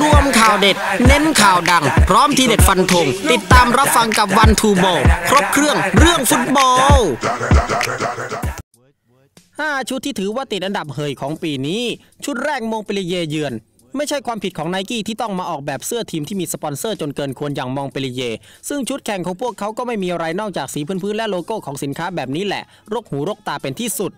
รวมข่าวเด็ด เน้นข่าวดัง พร้อมทีเด็ดฟันธงติดตามรับฟังกับวันทูโบครบเครื่องเรื่องฟุตบอล 5 ชุดที่ถือว่าติดอันดับเฮยของปีนี้ ชุดแรกมงเปลีเยเยือนไม่ใช่ความผิดของไนกี้ที่ต้องมาออกแบบเสื้อทีมที่มีสปอนเซอร์จนเกินควรอย่างมองเปลีเย ซึ่งชุดแข่งของพวกเขาก็ไม่มีอะไรนอกจากสีพื้นๆและโลโก้ของสินค้าแบบนี้แหละ รกหูรกตาเป็นที่สุด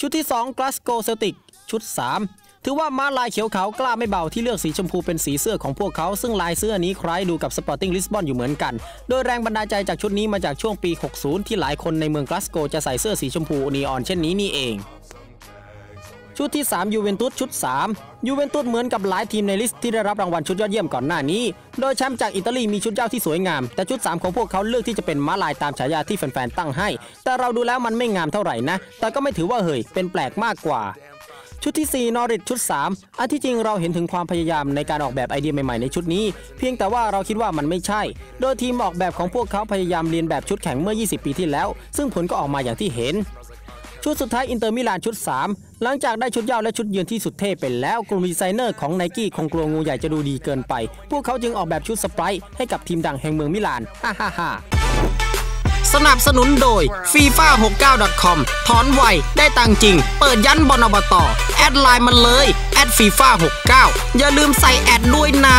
ชุดที่ 2 Glasgow Celtic ชุด 3 ถือว่าม้าลายเขียวขาวกล้าไม่เบาที่เลือกสีชมพูเป็นสีเสื้อของพวกเขา ซึ่งลายเสื้อนี้คล้ายดูกับ Sporting Lisbon อยู่เหมือนกัน โดยแรงบันดาลใจจากชุดนี้มาจากช่วงปี 60 ที่หลายคนในเมืองกลาสโกจะใส่เสื้อสีชมพูนีออนเช่นนี้นี่เอง ชุดที่ 3 ยูเวนตุสชุด 3 ยูเวนตุสเหมือนกับหลายทีมในลิสต์ที่ได้รับรางวัลชุดยอดเยี่ยมก่อนหน้านี้ โดยแชมป์จากอิตาลีมีชุดเจ้าที่สวยงาม แต่ชุด 3 ของพวกเขาเลือกที่จะเป็นม้าลายตามฉายาที่แฟนๆตั้งให้ แต่เราดูแล้วมันไม่งามเท่าไหร่นะ แต่ก็ไม่ถือว่าเฮยเป็นแปลกมากกว่า ชุดที่ 4 นอริทชุด 3 อันที่จริงเราเห็นถึงความพยายามในการออกแบบไอเดียใหม่ๆในชุดนี้ เพียงแต่ว่าเราคิดว่ามันไม่ใช่ โดยทีมออกแบบของพวกเขาพยายามเรียนแบบชุดแข่งเมื่อ 20 ปีที่แล้ว ซึ่งผลก็ออกมาอย่างที่เห็น ชุดสุดท้ายอินเตอร์มิลานชุด 3 หลังจากได้ชุดยาวและชุดเยือนที่สุดเท่ไปแล้วกลุ่มดีไซเนอร์ของไนกี้คงกลัวงูใหญ่จะดูดีเกินไป พวกเขาจึงออกแบบชุดสไปร์ให้กับทีมดังแห่งเมืองมิลานฮ่าฮ่าฮ่า สนับสนุนโดย FIFA69.com ถอนไวได้ตังจริง เปิดยันบอลอบต แอดไลน์มันเลย แอด FIFA69 อย่าลืมใส่แอดด้วยนะ